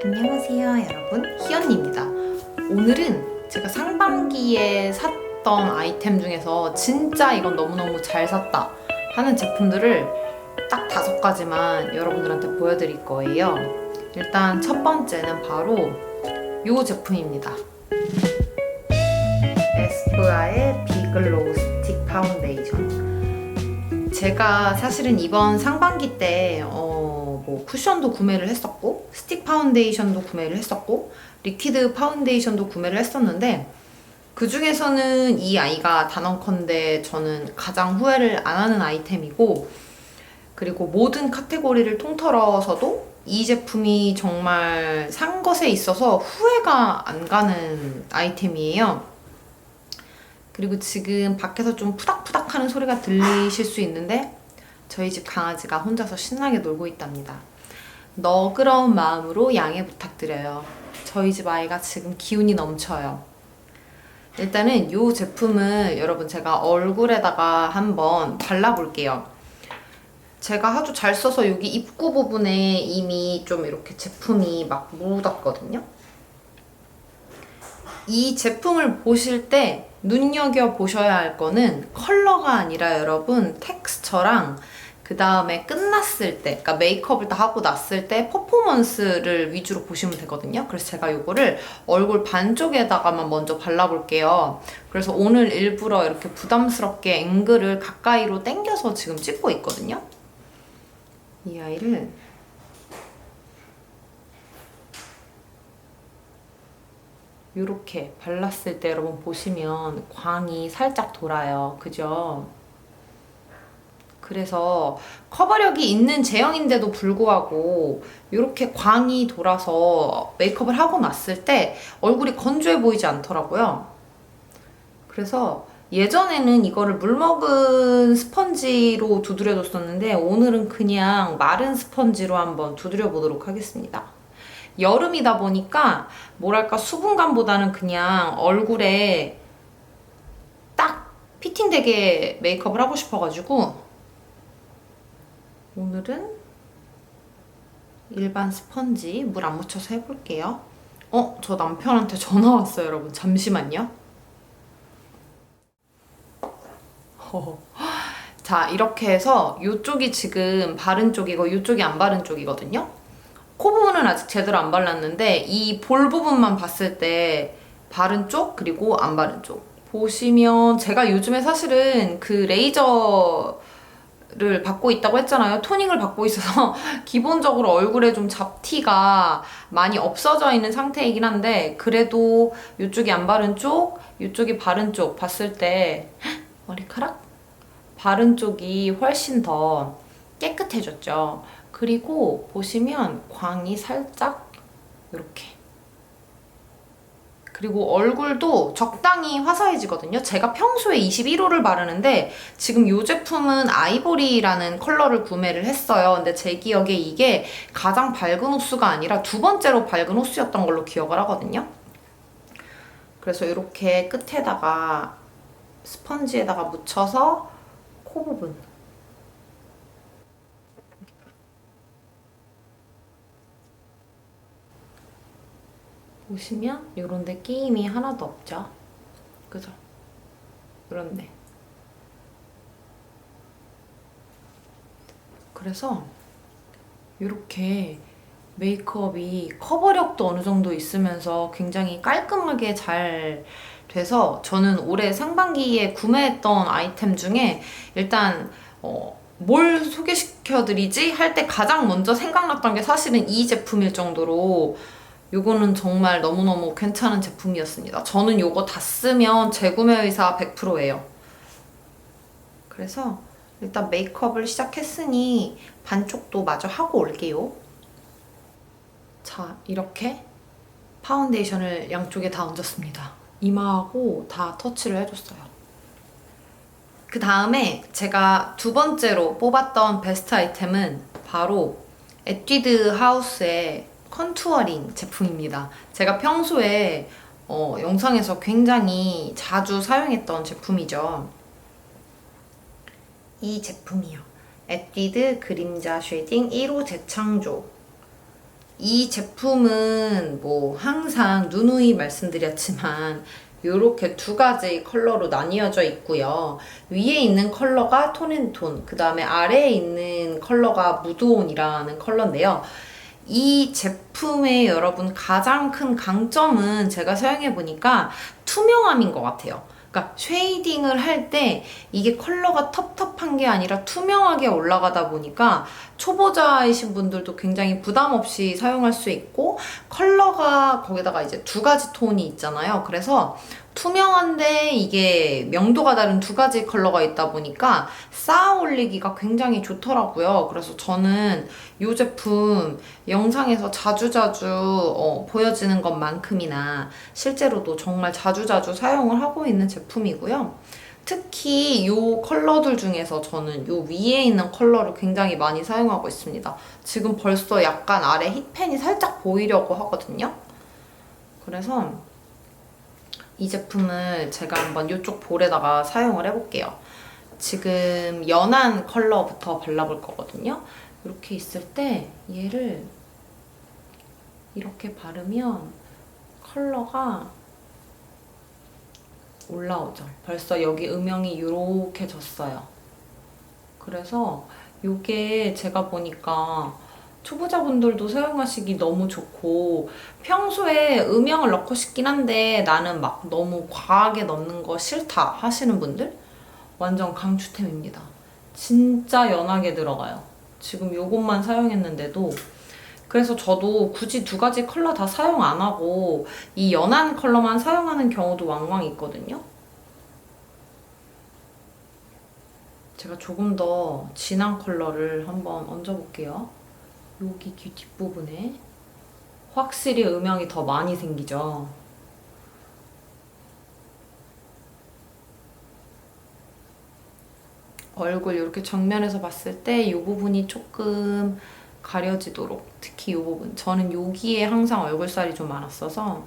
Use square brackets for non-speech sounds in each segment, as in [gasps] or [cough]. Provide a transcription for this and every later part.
안녕하세요 여러분. 희연입니다. 오늘은 제가 상반기에 샀던 아이템 중에서 진짜 이건 너무너무 잘 샀다 하는 제품들을 딱 다섯 가지만 여러분들한테 보여드릴 거예요. 일단 첫 번째는 바로 이 제품입니다. 에스쁘아의 비글로우 스틱 파운데이션. 제가 사실은 이번 상반기 때 어, 뭐 쿠션도 구매를 했었고 스틱 파운데이션도 구매를 했었고 리퀴드 파운데이션도 구매를 했었는데 그 중에서는 이 아이가 단언컨대 저는 가장 후회를 안 하는 아이템이고 그리고 모든 카테고리를 통틀어서도 이 제품이 정말 산 것에 있어서 후회가 안 가는 아이템이에요. 그리고 지금 밖에서 좀 푸닥푸닥 하는 소리가 들리실 수 있는데 저희 집 강아지가 혼자서 신나게 놀고 있답니다. 너그러운 마음으로 양해 부탁드려요. 저희 집 아이가 지금 기운이 넘쳐요. 일단은 이 제품을 여러분 제가 얼굴에다가 한번 발라볼게요. 제가 아주 잘 써서 여기 입구 부분에 이미 좀 이렇게 제품이 막 묻었거든요. 이 제품을 보실 때 눈여겨 보셔야 할 거는 컬러가 아니라 여러분 텍스처랑 그 다음에 끝났을 때, 그러니까 메이크업을 다 하고 났을 때 퍼포먼스를 위주로 보시면 되거든요. 그래서 제가 이거를 얼굴 반쪽에다가만 먼저 발라볼게요. 그래서 오늘 일부러 이렇게 부담스럽게 앵글을 가까이로 당겨서 지금 찍고 있거든요. 이 아이를 이렇게 발랐을 때 여러분 보시면 광이 살짝 돌아요. 그죠? 그래서 커버력이 있는 제형인데도 불구하고 이렇게 광이 돌아서 메이크업을 하고 났을 때 얼굴이 건조해 보이지 않더라고요. 그래서 예전에는 이거를 물먹은 스펀지로 두드려줬었는데 오늘은 그냥 마른 스펀지로 한번 두드려 보도록 하겠습니다. 여름이다 보니까 뭐랄까 수분감보다는 그냥 얼굴에 딱 피팅되게 메이크업을 하고 싶어가지고 오늘은 일반 스펀지 물 안 묻혀서 해볼게요. 어? 저 남편한테 [laughs] 전화 왔어요 여러분 잠시만요. [laughs] 자 이렇게 해서 이쪽이 지금 바른 쪽이고 이쪽이 안 바른 쪽이거든요. 코 부분은 아직 제대로 안 발랐는데 이 볼 부분만 봤을 때 바른 쪽 그리고 안 바른 쪽 보시면 제가 요즘에 사실은 그 레이저 를 받고 있다고 했잖아요. 토닝을 받고 있어서 [laughs] 기본적으로 얼굴에 좀 잡티가 많이 없어져 있는 상태이긴 한데 그래도 이쪽이 안 바른 쪽 이쪽이 바른 쪽 봤을 때 헉, [gasps] 머리카락? 바른 쪽이 훨씬 더 깨끗해졌죠. 그리고 보시면 광이 살짝 이렇게 그리고 얼굴도 적당히 화사해지거든요. 제가 평소에 21호를 바르는데 지금 이 제품은 아이보리라는 컬러를 구매를 했어요. 근데 제 기억에 이게 가장 밝은 호수가 아니라 두 번째로 밝은 호수였던 걸로 기억을 하거든요. 그래서 이렇게 끝에다가 스펀지에다가 묻혀서 코 부분 보시면 이런 데 끼임이 하나도 없죠? 그죠? 그런데 그래서 이렇게 메이크업이 커버력도 어느 정도 있으면서 굉장히 깔끔하게 잘 돼서 저는 올해 상반기에 구매했던 아이템 중에 일단 어, 뭘 소개시켜드리지 할 때 가장 먼저 생각났던 게 사실은 이 제품일 정도로 요거는 정말 너무너무 괜찮은 제품이었습니다. 저는 요거 다 쓰면 재구매 의사 100%예요. 그래서 일단 메이크업을 시작했으니 반쪽도 마저 하고 올게요. 자, 이렇게 파운데이션을 양쪽에 다 얹었습니다. 이마하고 다 터치를 해줬어요. 그 다음에 제가 두 번째로 뽑았던 베스트 아이템은 바로 에뛰드 하우스의 컨투어링 제품입니다. 제가 평소에 어, 영상에서 굉장히 자주 사용했던 제품이죠. 이 제품이요. 에뛰드 그림자 쉐딩 1호 재창조. 이 제품은 뭐 항상 누누이 말씀드렸지만 이렇게 두 가지 컬러로 나뉘어져 있고요. 위에 있는 컬러가 톤앤톤, 그 다음에 아래에 있는 컬러가 무드온이라는 컬러인데요. 이 제품의 여러분 가장 큰 강점은 제가 사용해 보니까 투명함인 것 같아요. 그러니까 쉐이딩을 할 때 이게 컬러가 텁텁한 게 아니라 투명하게 올라가다 보니까 초보자이신 분들도 굉장히 부담 없이 사용할 수 있고 컬러가 거기다가 이제 두 가지 톤이 있잖아요. 그래서 투명한데 이게 명도가 다른 두 가지 컬러가 있다 보니까 쌓아 올리기가 굉장히 좋더라고요. 그래서 저는 이 제품 영상에서 자주자주 어, 보여지는 것만큼이나 실제로도 정말 자주자주 사용을 하고 있는 제품이고요. 특히 이 컬러들 중에서 저는 이 위에 있는 컬러를 굉장히 많이 사용하고 있습니다. 지금 벌써 약간 아래 힙펜이 살짝 보이려고 하거든요. 그래서 이 제품을 제가 한번 이쪽 볼에다가 사용을 해볼게요. 지금 연한 컬러부터 발라볼 거거든요. 이렇게 있을 때 얘를 이렇게 바르면 컬러가 올라오죠. 벌써 여기 음영이 이렇게 졌어요. 그래서 이게 제가 보니까 초보자분들도 사용하시기 너무 좋고 평소에 음영을 넣고 싶긴 한데 나는 막 너무 과하게 넣는 거 싫다 하시는 분들 완전 강추템입니다. 진짜 연하게 들어가요. 지금 요것만 사용했는데도 그래서 저도 굳이 두 가지 컬러 다 사용 안 하고 이 연한 컬러만 사용하는 경우도 왕왕 있거든요. 제가 조금 더 진한 컬러를 한번 얹어볼게요. 여기 귀 뒷부분에 확실히 음영이 더 많이 생기죠. 얼굴 이렇게 정면에서 봤을 때 이 부분이 조금 가려지도록 특히 이 부분 저는 여기에 항상 얼굴살이 좀 많았어서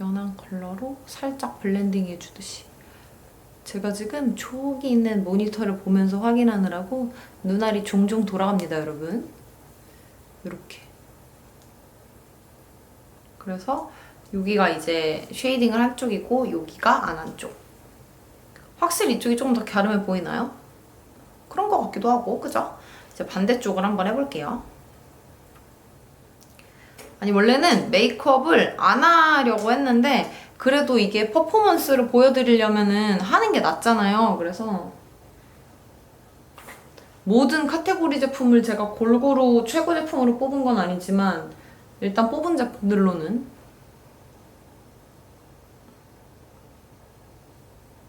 연한 컬러로 살짝 블렌딩 해주듯이 제가 지금 저기 있는 모니터를 보면서 확인하느라고 눈알이 종종 돌아갑니다 여러분 이렇게 그래서 여기가 이제 쉐이딩을 한 쪽이고 여기가 안 한쪽 확실히 이쪽이 조금 더 갸름해 보이나요? 그런 것 같기도 하고 그죠? 이제 반대쪽을 한번 해볼게요. 아니 원래는 메이크업을 안 하려고 했는데 그래도 이게 퍼포먼스를 보여드리려면은 하는 게 낫잖아요. 그래서 모든 카테고리 제품을 제가 골고루 최고 제품으로 뽑은 건 아니지만 일단 뽑은 제품들로는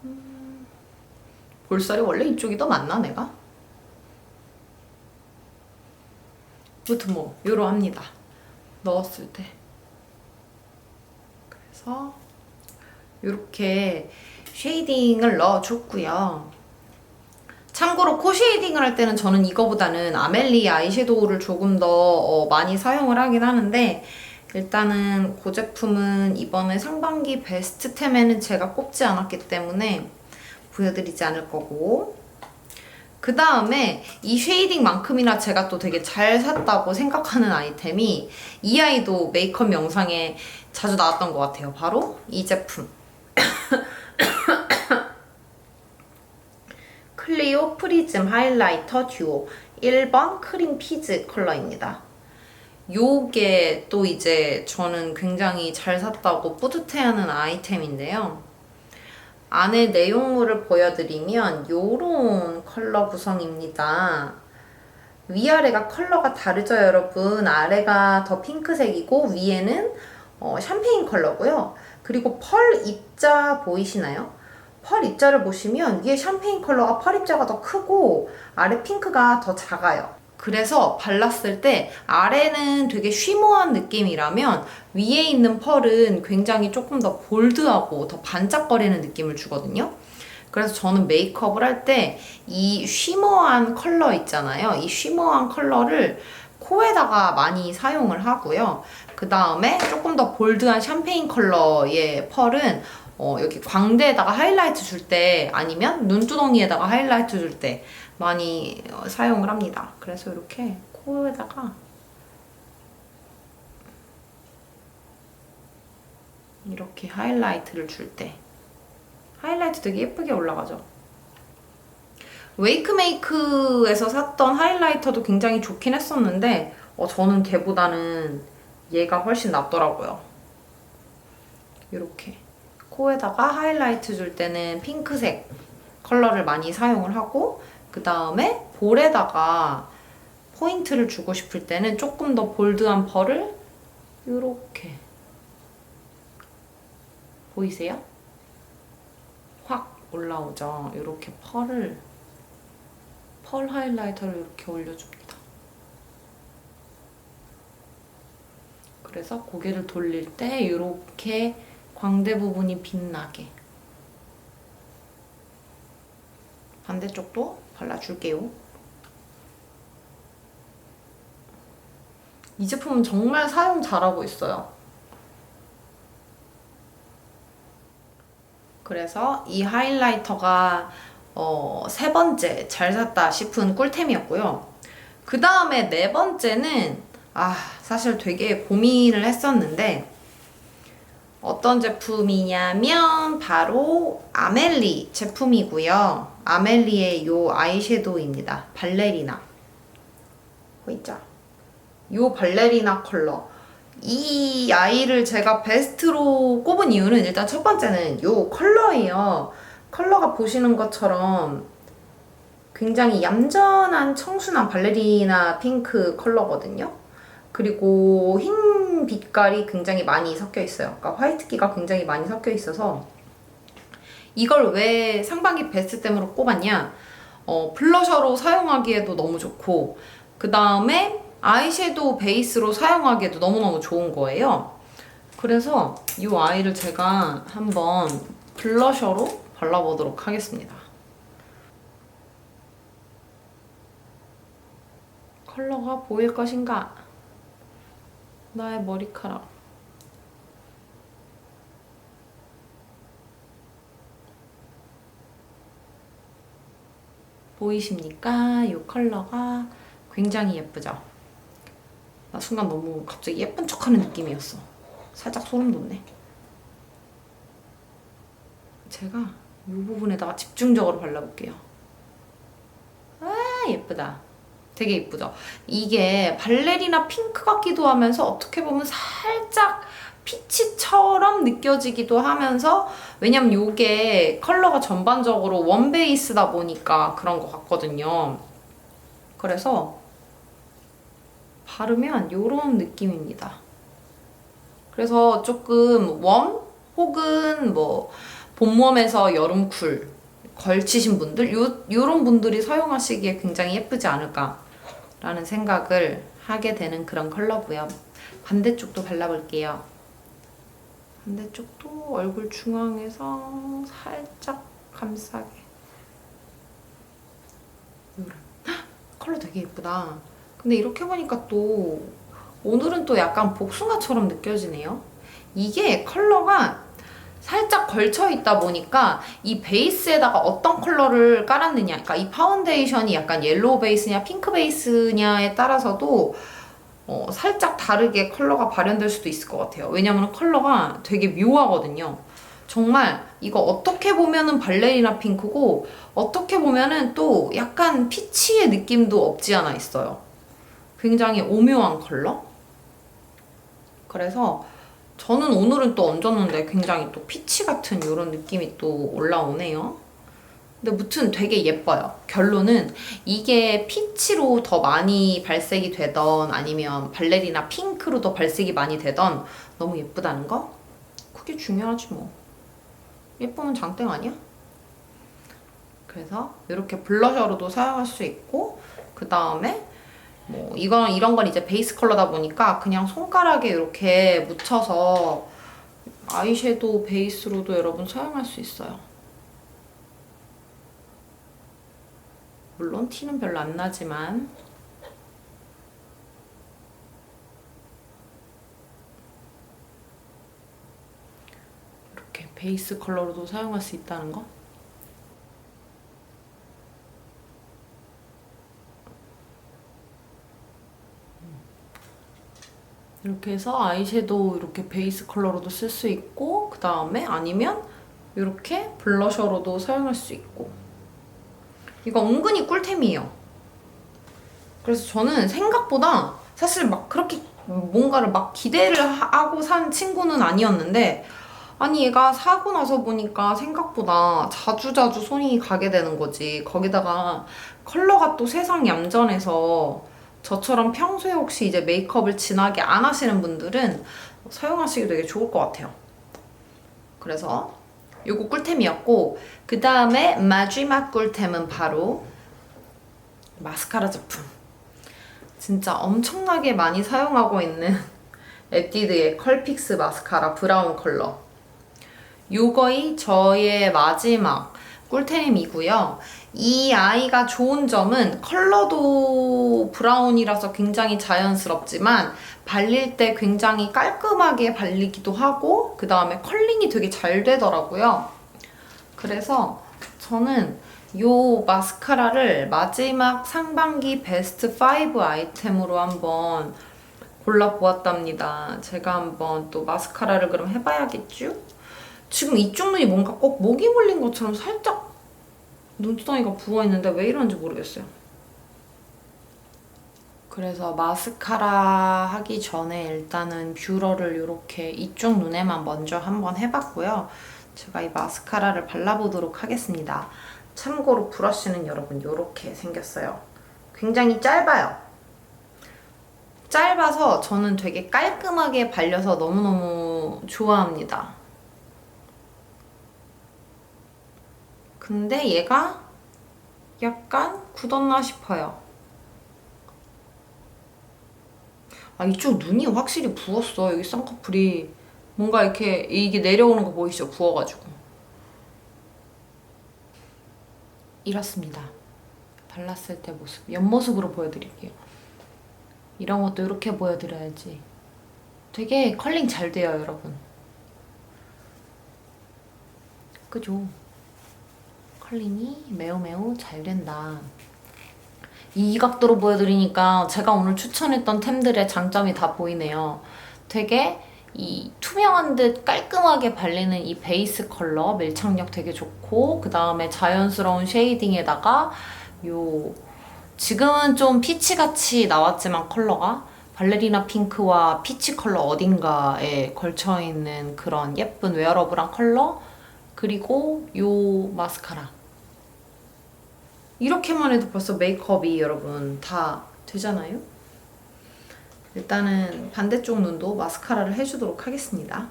음, 볼살이 원래 이쪽이 더 많나 내가? 무튼 뭐 이러합니다. 넣었을 때. 그래서 이렇게 쉐이딩을 넣어줬고요. 참고로 코 쉐이딩을 할 때는 저는 이거보다는 아멜리 아이섀도우를 조금 더 어, 많이 사용을 하긴 하는데 일단은 그 제품은 이번에 상반기 베스트템에는 제가 꼽지 않았기 때문에 보여드리지 않을 거고 그 다음에 이 쉐이딩만큼이나 제가 또 되게 잘 샀다고 생각하는 아이템이 이 아이도 메이크업 영상에 자주 나왔던 것 같아요. 바로 이 제품. [coughs] 클리오 프리즘 하이라이터 듀오 1번 크림 피즈 컬러입니다. 요게 또 이제 저는 굉장히 잘 샀다고 뿌듯해하는 아이템인데요. 안에 내용물을 보여드리면 요런 컬러 구성입니다. 위아래가 컬러가 다르죠 여러분 아래가 더 핑크색이고 위에는 어, 샴페인 컬러고요 그리고 펄 입자 보이시나요? 펄 입자를 보시면 위에 샴페인 컬러가 펄 입자가 더 크고 아래 핑크가 더 작아요 그래서 발랐을 때 아래는 되게 쉬머한 느낌이라면 위에 있는 펄은 굉장히 조금 더 볼드하고 더 반짝거리는 느낌을 주거든요. 그래서 저는 메이크업을 할 때 이 쉬머한 컬러 있잖아요. 이 쉬머한 컬러를 코에다가 많이 사용을 하고요. 그 다음에 조금 더 볼드한 샴페인 컬러의 펄은 어, 여기 광대에다가 하이라이트 줄 때 아니면 눈두덩이에다가 하이라이트 줄 때 많이 어, 사용을 합니다. 그래서 이렇게 코에다가 이렇게 하이라이트를 줄 때 하이라이트 되게 예쁘게 올라가죠? 웨이크메이크에서 샀던 하이라이터도 굉장히 좋긴 했었는데 어, 저는 걔보다는 얘가 훨씬 낫더라고요. 이렇게 코에다가 하이라이트 줄 때는 핑크색 컬러를 많이 사용을 하고 그 다음에 볼에다가 포인트를 주고 싶을 때는 조금 더 볼드한 펄을 이렇게 보이세요? 확 올라오죠. 이렇게 펄을 펄 하이라이터를 이렇게 올려줍니다. 그래서 고개를 돌릴 때 이렇게 광대 부분이 빛나게 반대쪽도 발라줄게요. 이 제품은 정말 사용 잘하고 있어요. 그래서 이 하이라이터가 어, 세 번째 잘 샀다 싶은 꿀템이었고요. 그 다음에 네 번째는 아 사실 되게 고민을 했었는데 어떤 제품이냐면 바로 아멜리 제품이고요. 아멜리의 요 아이섀도우입니다. 발레리나 보이죠? 요 발레리나 컬러 이 아이를 제가 베스트로 꼽은 이유는 일단 첫 번째는 요 컬러예요. 컬러가 보시는 것처럼 굉장히 얌전한 청순한 발레리나 핑크 컬러거든요. 그리고 흰 빛깔이 굉장히 많이 섞여 있어요. 그러니까 화이트기가 굉장히 많이 섞여 있어서 이걸 왜 상반기 베스트템으로 꼽았냐? 어, 블러셔로 사용하기에도 너무 좋고 그 다음에 아이섀도우 베이스로 사용하기에도 너무너무 좋은 거예요. 그래서 이 아이를 제가 한번 블러셔로 발라보도록 하겠습니다. 컬러가 보일 것인가? 나의 머리카락. 보이십니까? 이 컬러가 굉장히 예쁘죠? 나 순간 너무 갑자기 예쁜 척하는 느낌이었어. 살짝 소름 돋네. 제가 이 부분에다가 집중적으로 발라볼게요. 아 예쁘다. 되게 예쁘죠? 이게 발레리나 핑크 같기도 하면서 어떻게 보면 살짝 피치처럼 느껴지기도 하면서 왜냐면 이게 컬러가 전반적으로 원 베이스다 보니까 그런 것 같거든요. 그래서 바르면 이런 느낌입니다. 그래서 조금 웜 혹은 뭐 봄웜에서 여름 쿨 걸치신 분들 요, 요런 분들이 사용하시기에 굉장히 예쁘지 않을까 라는 생각을 하게 되는 그런 컬러고요. 반대쪽도 발라볼게요. 반대쪽도 얼굴 중앙에서 살짝 감싸게 컬러 되게 예쁘다. 근데 이렇게 보니까 또 오늘은 또 약간 복숭아처럼 느껴지네요. 이게 컬러가 살짝 걸쳐 있다 보니까 이 베이스에다가 어떤 컬러를 깔았느냐, 그러니까 이 파운데이션이 약간 옐로우 베이스냐 핑크 베이스냐에 따라서도 어, 살짝 다르게 컬러가 발현될 수도 있을 것 같아요. 왜냐면 컬러가 되게 묘하거든요. 정말 이거 어떻게 보면은 발레리나 핑크고 어떻게 보면은 또 약간 피치의 느낌도 없지 않아 있어요. 굉장히 오묘한 컬러? 그래서 저는 오늘은 또 얹었는데 굉장히 또 피치 같은 이런 느낌이 또 올라오네요. 근데 무튼 되게 예뻐요. 결론은 이게 피치로 더 많이 발색이 되던 아니면 발레리나 핑크로 더 발색이 많이 되던 너무 예쁘다는 거? 그게 중요하지 뭐. 예쁘면 장땡 아니야? 그래서 이렇게 블러셔로도 사용할 수 있고 그 다음에 뭐 이건 이런 건 이제 베이스 컬러다 보니까 그냥 손가락에 이렇게 묻혀서 아이섀도우 베이스로도 여러분 사용할 수 있어요. 물론 티는 별로 안 나지만 이렇게 베이스 컬러로도 사용할 수 있다는 거 이렇게 해서 아이섀도우 이렇게 베이스 컬러로도 쓸 수 있고 그 다음에 아니면 이렇게 블러셔로도 사용할 수 있고 이거 은근히 꿀템이에요. 그래서 저는 생각보다 사실 막 그렇게 뭔가를 막 기대를 하- 하고 산 친구는 아니었는데 아니 얘가 사고 나서 보니까 생각보다 자주자주 손이 가게 되는 거지. 거기다가 컬러가 또 세상 얌전해서 저처럼 평소에 혹시 이제 메이크업을 진하게 안 하시는 분들은 사용하시기 되게 좋을 것 같아요. 그래서 요거 꿀템이었고 그 다음에 마지막 꿀템은 바로 마스카라 제품. 진짜 엄청나게 많이 사용하고 있는 [laughs] 에뛰드의 컬픽스 마스카라 브라운 컬러. 요거이 저의 마지막 꿀템이고요. 이 아이가 좋은 점은 컬러도 브라운이라서 굉장히 자연스럽지만 발릴 때 굉장히 깔끔하게 발리기도 하고 그 다음에 컬링이 되게 잘 되더라고요. 그래서 저는 요 마스카라를 마지막 상반기 베스트 5 아이템으로 한번 골라보았답니다. 제가 한번 또 마스카라를 그럼 해봐야겠죠? 지금 이쪽 눈이 뭔가 꼭 모기 물린 것처럼 살짝 눈두덩이가 부어있는데 왜 이런지 모르겠어요. 그래서 마스카라 하기 전에 일단은 뷰러를 이렇게 이쪽 눈에만 먼저 한번 해봤고요. 제가 이 마스카라를 발라보도록 하겠습니다. 참고로 브러쉬는 여러분 이렇게 생겼어요. 굉장히 짧아요. 짧아서 저는 되게 깔끔하게 발려서 너무너무 좋아합니다. 근데 얘가 약간 굳었나 싶어요. 아, 이쪽 눈이 확실히 부었어. 여기 쌍꺼풀이. 뭔가 이렇게 이게 내려오는 거 보이시죠? 부어가지고. 이렇습니다. 발랐을 때 모습. 옆모습으로 보여드릴게요. 이런 것도 이렇게 보여드려야지. 되게 컬링 잘 돼요, 여러분. 그죠? 컬링이 매우 매우 잘 된다. 이 각도로 보여드리니까 제가 오늘 추천했던 템들의 장점이 다 보이네요. 되게 이 투명한 듯 깔끔하게 발리는 이 베이스 컬러 밀착력 되게 좋고 그 다음에 자연스러운 쉐이딩에다가 요 지금은 좀 피치같이 나왔지만 컬러가 발레리나 핑크와 피치 컬러 어딘가에 걸쳐있는 그런 예쁜 웨어러블한 컬러 그리고 요 마스카라 이렇게만 해도 벌써 메이크업이 여러분 다 되잖아요? 일단은 반대쪽 눈도 마스카라를 해주도록 하겠습니다.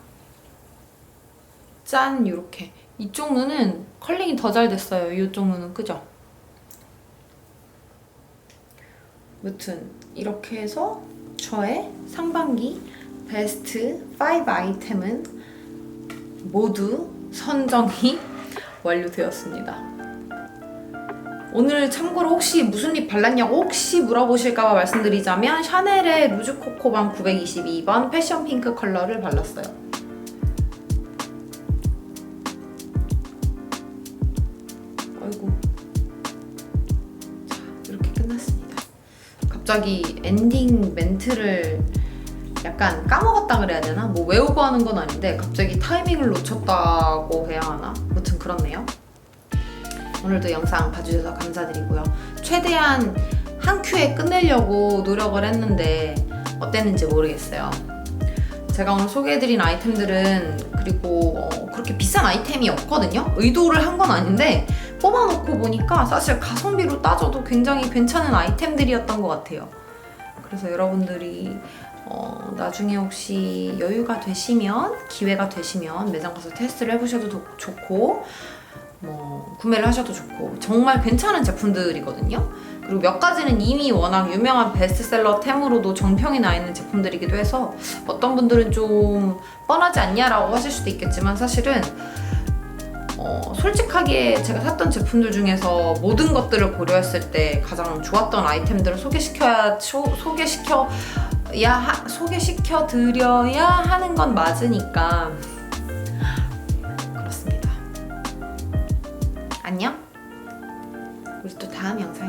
짠! 이렇게 이쪽 눈은 컬링이 더 잘 됐어요. 이쪽 눈은 그죠? 무튼 이렇게 해서 저의 상반기 베스트 5 아이템은 모두 선정이 [laughs] 완료되었습니다. 오늘 참고로 혹시 무슨 립 발랐냐고 혹시 물어보실까봐 말씀드리자면 샤넬의 루즈 코코밤 922번 패션 핑크 컬러를 발랐어요. 아이고. 자, 이렇게 끝났습니다. 갑자기 엔딩 멘트를 약간 까먹었다 그래야 되나? 뭐 외우고 하는 건 아닌데 갑자기 타이밍을 놓쳤다고 해야 하나? 아무튼 그렇네요. 오늘도 영상 봐주셔서 감사드리고요. 최대한 한 큐에 끝내려고 노력을 했는데 어땠는지 모르겠어요. 제가 오늘 소개해드린 아이템들은 그리고 어, 그렇게 비싼 아이템이 없거든요. 의도를 한 건 아닌데 뽑아놓고 보니까 사실 가성비로 따져도 굉장히 괜찮은 아이템들이었던 것 같아요. 그래서 여러분들이 어, 나중에 혹시 여유가 되시면 기회가 되시면 매장 가서 테스트를 해보셔도 도- 좋고 뭐 구매를 하셔도 좋고 정말 괜찮은 제품들이거든요. 그리고 몇 가지는 이미 워낙 유명한 베스트셀러 템으로도 정평이 나 있는 제품들이기도 해서 어떤 분들은 좀 뻔하지 않냐라고 하실 수도 있겠지만 사실은 어, 솔직하게 제가 샀던 제품들 중에서 모든 것들을 고려했을 때 가장 좋았던 아이템들을 소개시켜야 소, 소개시켜 야 하- 소개시켜 드려야 하는 건 맞으니까 다음 영상에